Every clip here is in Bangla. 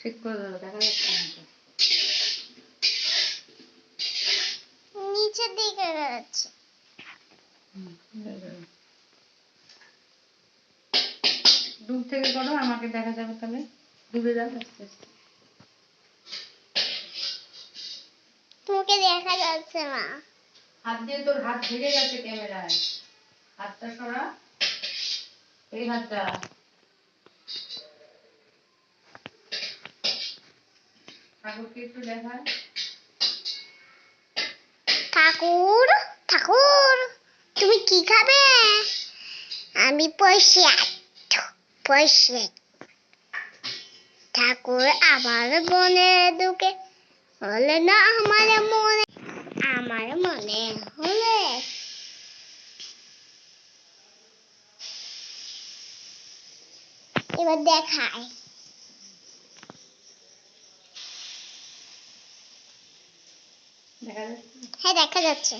ঠিক করে দেবো দেখা যাচ্ছে। নিচের দিকে যাচ্ছে দূর থেকে করো আমাকে দেখা যাবে তাহলে দূরে যাও আস্তে আস্তে তোমাকে দেখা যাচ্ছে না হাত দিয়ে তোর হাত ভেঙে গেছে ক্যামেরায় হাতটা সরা এই হাতটা ঠাকুর ঠাকুর, তুমি কি খাবে? আমি পয়সা পয়সা ঠাকুর আমার মনে ঢুকে হলে না আমার মনে আমার মনে হলে। এবার দেখায় দেখা যাচ্ছে হ্যাঁ দেখা যাচ্ছে।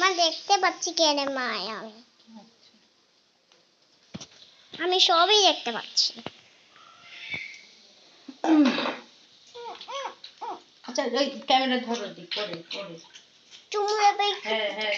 মা দেখতে পাচ্ছি কেন মা আমি। আচ্ছা। আমি সবই দেখতে পাচ্ছি। ওই ক্যামেরা ধরো দি করে করে চুমু হ্যাঁ হ্যাঁ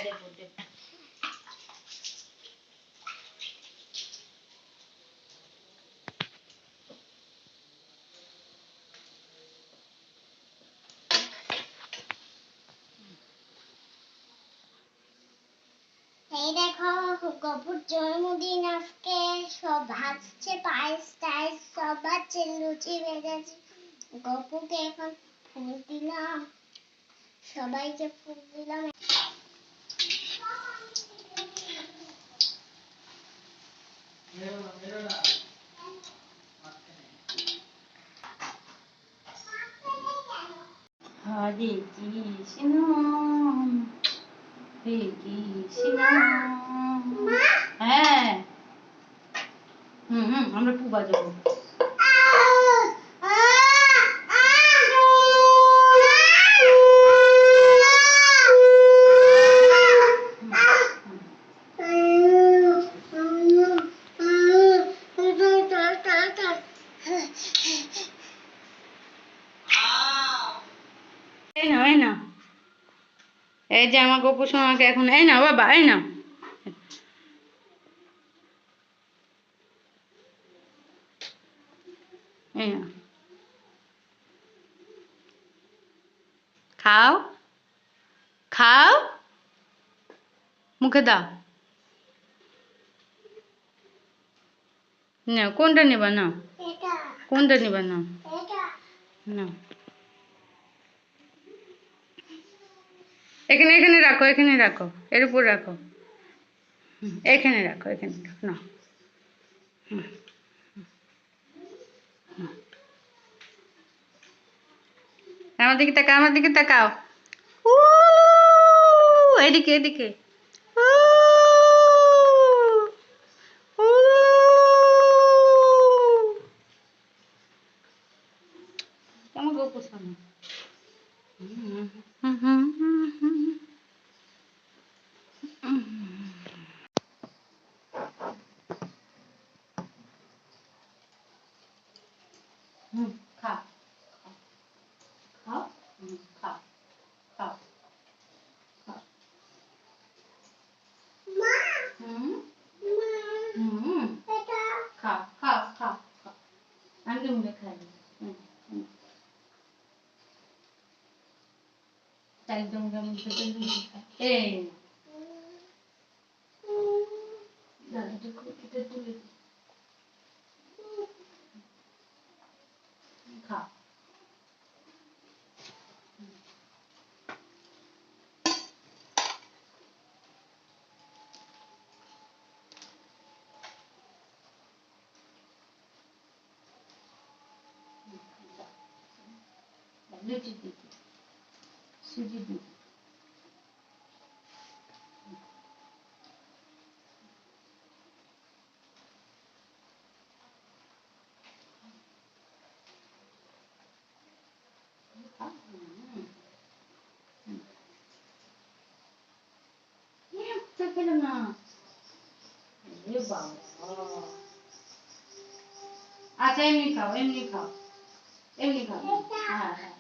এই দেখো গপুর জন্মদিন আজকে সব ভাজছে পায়েস টায়েস সব ভাজছে লুচি ভেজেছে গপুকে এখন ফুল দিলাম সবাইকে ফুল দিলাম হরে কৃষ্ণ হরে কৃষ্ণ হ্যাঁ হুম হুম আমরা পু বাজাবো এই নাও এই নাও। এই যে আমার গপু সোনাকে এখন এই নাও বাবা এই নাও। এই নাও। খাও? খাও? মুখে দাও। না কোনটা নিবা না কোনটা নিবা না না এখানে এখানে রাখো এখানে রাখো, এর উপর রাখো এখানে রাখো এখানে রাখো, না। আমার দিকে তাকাও, আমার দিকে তাকাও এদিকে এদিকে। কেমন গল্প শোনো হুম, খা খাও খাও খাও খাও খাও আমি তো মুখে খাই তাই তো মুখে এই Ludwig. Ludwig. Ah, tem Emlikal, Emlikal. Emlikal. Ah.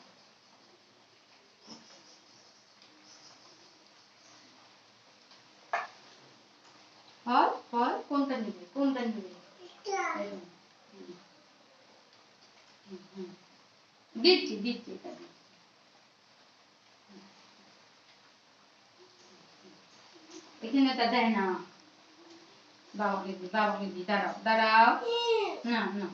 দিচ্ছি দিচ্ছি এখানে। তা দেয় না। বাবাকে দি বাবাকে দি, দাঁড়াও দাঁড়াও। না না।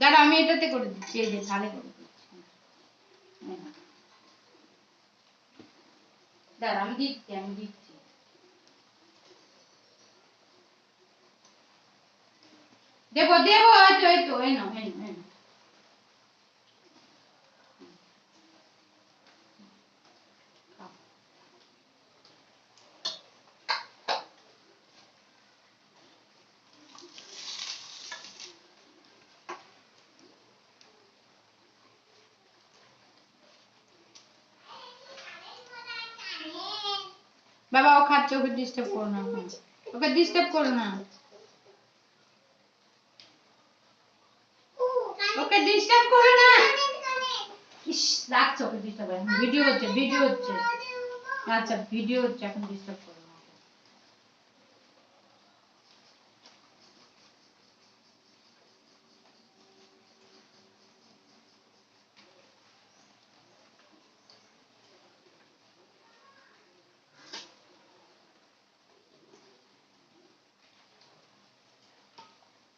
দাঁড়াও, আমি এটাতে করে দিচ্ছি, এই যে থালে করে দিচ্ছি। নাও। দাঁড়াও, আমি দিচ্ছি আমি দিচ্ছি। দেবো দেবো এই তো এই তো এই নাও এই নাও। বাবা ও খাচ্ছে ওকে ডিস্টার্ব করো না। ওকে ডিস্টার্ব করো না ওকে ডিস্টার্ব করো না। ইস রাখছো ওকে ডিস্টার্ব ভিডিও হচ্ছে ভিডিও হচ্ছে। আচ্ছা ভিডিও হচ্ছে এখন ডিস্টার্ব করো না ওকে।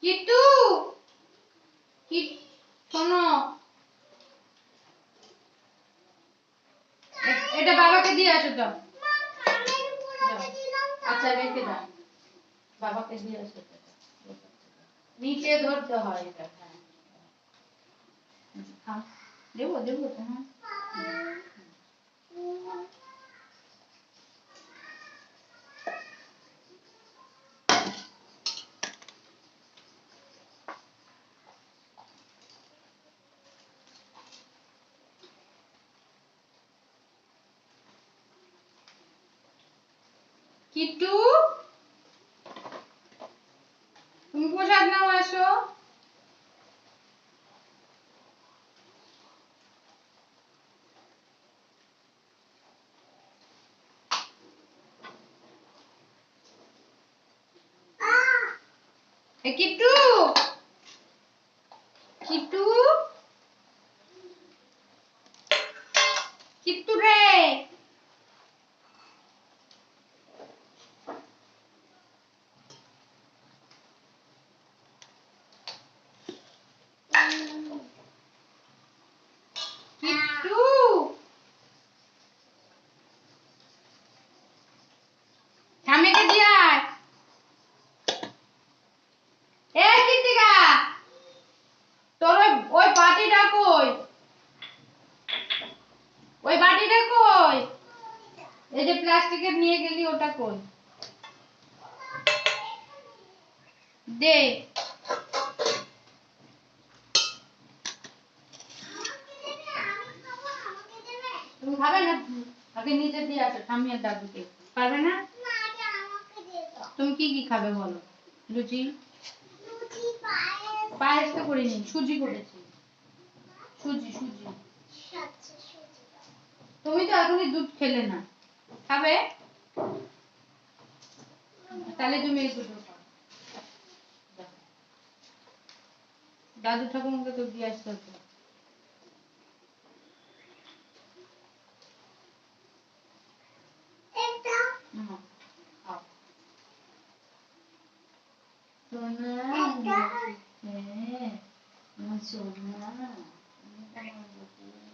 কিট্টু কি শোনো এ- এটা বাবাকে দিয়ে আসো তো আচ্ছা রেখে দাও বাবাকে দিয়ে আসো তো। নিচে ধরতে হয় এটা হ্যাঁ খাও। দেবো দেবো কিট্টু? তুমি প্রসাদ নাও আসো। কিট্টু কিট্টু রে কিট্টু এ, কীর্তিকা! তোর ওই বাটিটা কই? ওই বাটিটা কই? এই যে প্লাস্টিকের নিয়ে গেলি, ওটা কই? খাবে বলো? লুচি? পায়েস। তো করিনি সুজি করেছি। সুজি সুজি। তুমি তো এখনই দুধ খেলে না। খাবে? তাহলে তুমি এই দুটো দাদু ঠাকুমাকে তো দিয়ে আসতে হতো হুম, সোনা হ্যাঁ আমার সোনা আমার বাবু।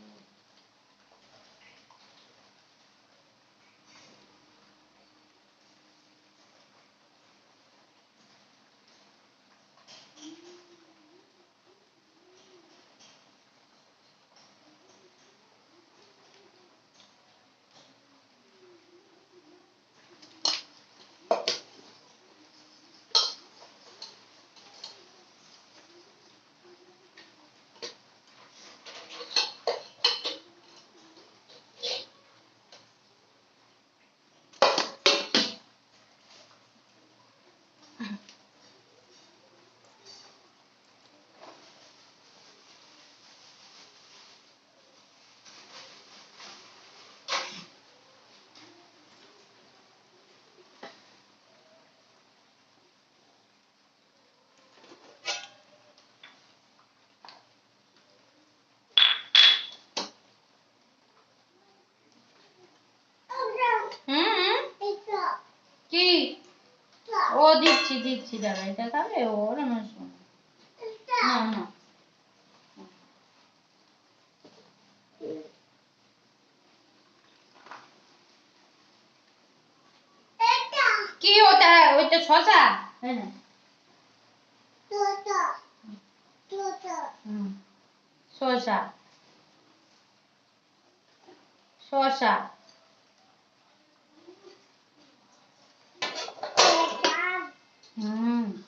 দিচ্ছি দিচ্ছি দাঁড়া এটা খাবে? ওর আমার না না। কি ওটা? ওইটা শশা হ্যাঁ না। তোতা তোতা うん。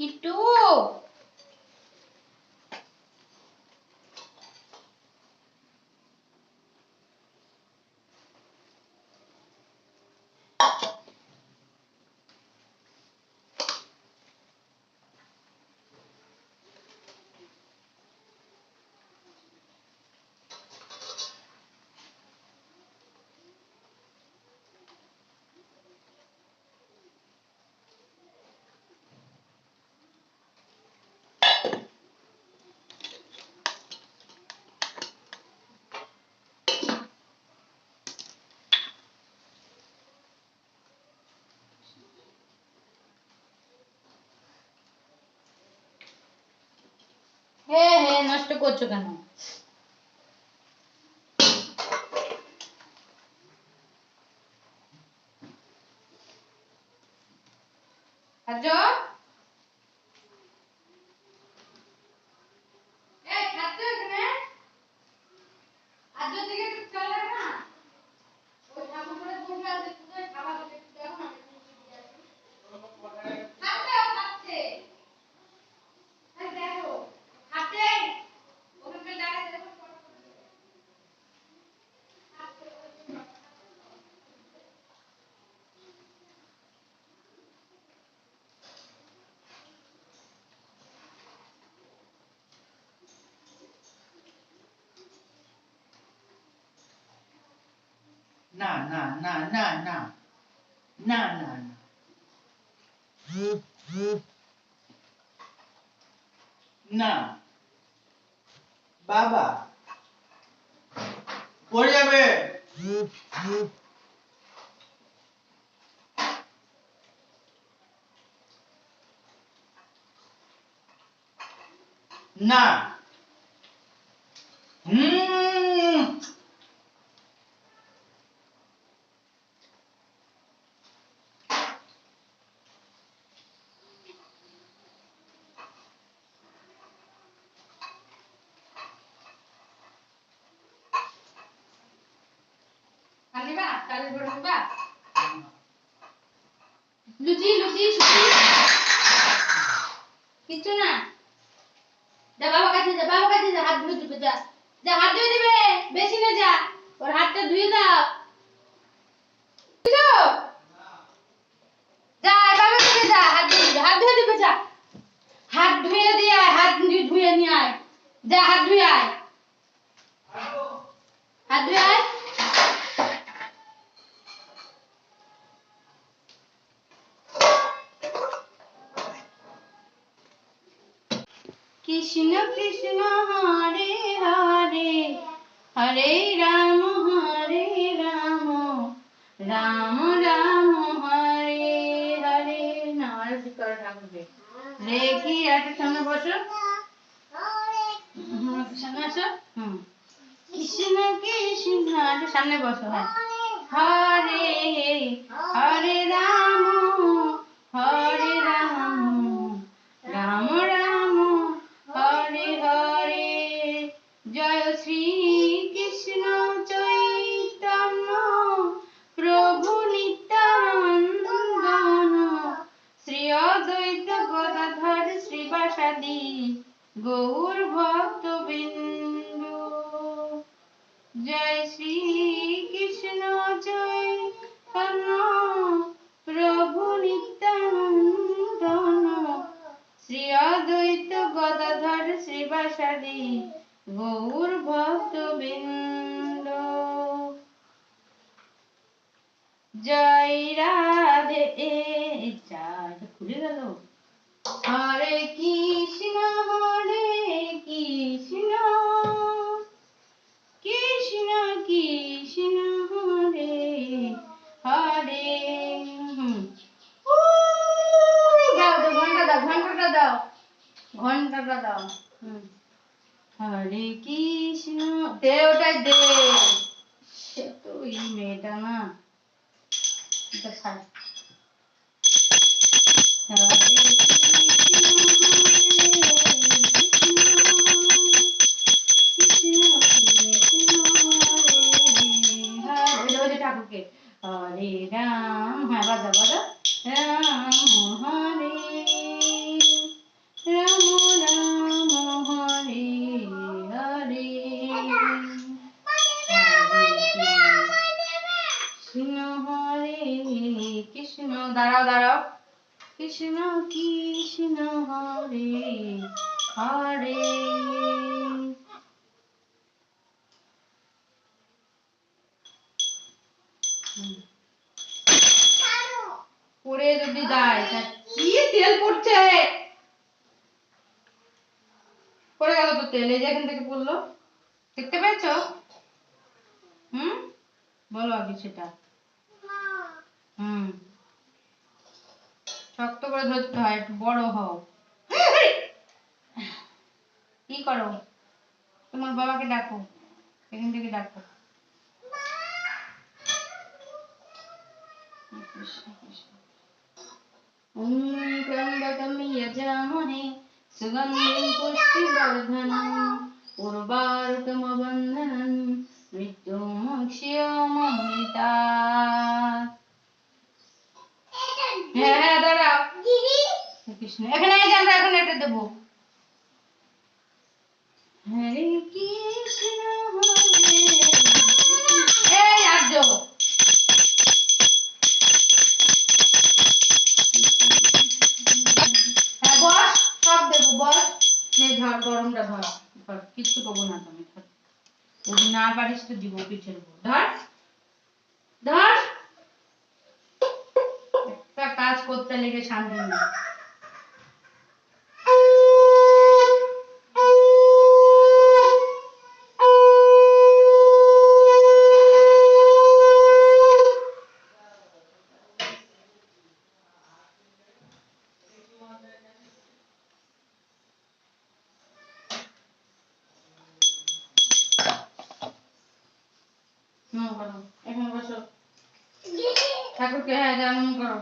きっと नष्ट कर चुका না না না না না না না না না বাবা পড়ে যাবে না হুম আনিবা কালের বড় দিবা লুচি লুচি সুচি কিচ্ছু না যা বাবা কাছে যা বাবা কাছে যা হাত ধুয়ে দিবে যা যা হাত ধুয়ে দিবে। বেশি না যা। ওর হাতটা ধুয়ে দাও? যা, এভাবে কাছে যা, হাত ধুয়ে হাত ধুয়ে দিবে, যা। হাত ধুয়ে দিয়ে আয়, হাত ধুয়ে নিয়ে আয়। যা, হাত ধুয়ে আয়। হাত ধুয়ে আয়। কৃষ্ণ কৃষ্ণ, হরে হরে। হরে রাম হরে রাম। রাম রাম, হরে হরে। না রেখি একটা সামনে সামনে আসো। কৃষ্ণ কৃষ্ণ সামনে বসো হ্যাঁ। হরে হরে রাম, হরে গৌর ভক্ত বিন্দু জয় শ্রী কৃষ্ণ চৈতন্য প্রভু নিত্যানন্দ। শ্রী অদ্বৈত গদাধর শ্রীবাসাদি গৌর ভক্ত বৃন্দ জয় রাধে যা এটা খুলে গেল। হরে ঘন্টাটা দাও ঘন্টাটা দাও হুম। হরে কৃষ্ণ দে ওটাই দে সে তো ওই মেয়েটা না এটা ছাড় হরে কৃষ্ণ ঠাকুরকে হরে রাম হ্যাঁ বাজা বাজা রাম হরে দাঁড়াও দাঁড়াও। কৃষ্ণ কৃষ্ণ হরে হরে। পড়ে যদি যায় কি তেল পড়ছে? পড়ে গেল তো তেল এই যে এখান থেকে পড়ল। দেখতে পেয়েছ? হুম? বলো আগে সেটা। হুম। শক্ত করে ধরতে হয় একটু বড় হও কি করো তোমার বাবাকে ডাকো এখান থেকে ডাকো কৃষ্ণ কৃষ্ণ ॐ त्र्यम्बकं यजामहे सुगन्धिं पुष्टिवर्धनम् उर्वारुकमबन्धनं मृत्युमोक्ष्यममृतात् হ্যাঁ হ্যাঁ দাঁড়াও। কৃষ্ণ এখানে এই যে আমরা এখন এটা দেবো। হরে কৃষ্ণ হরে এই আর্য। হ্যাঁ বস সব দেবো বস। নে ধর গরমটা ধর কিচ্ছু করব না তুমি না পারিস তো দিব পিঠের উপর। ধর একটা কাজ করতে লেগে শান্তি নেই। ঠাকুরকে হ্যাঁ যেমন করো।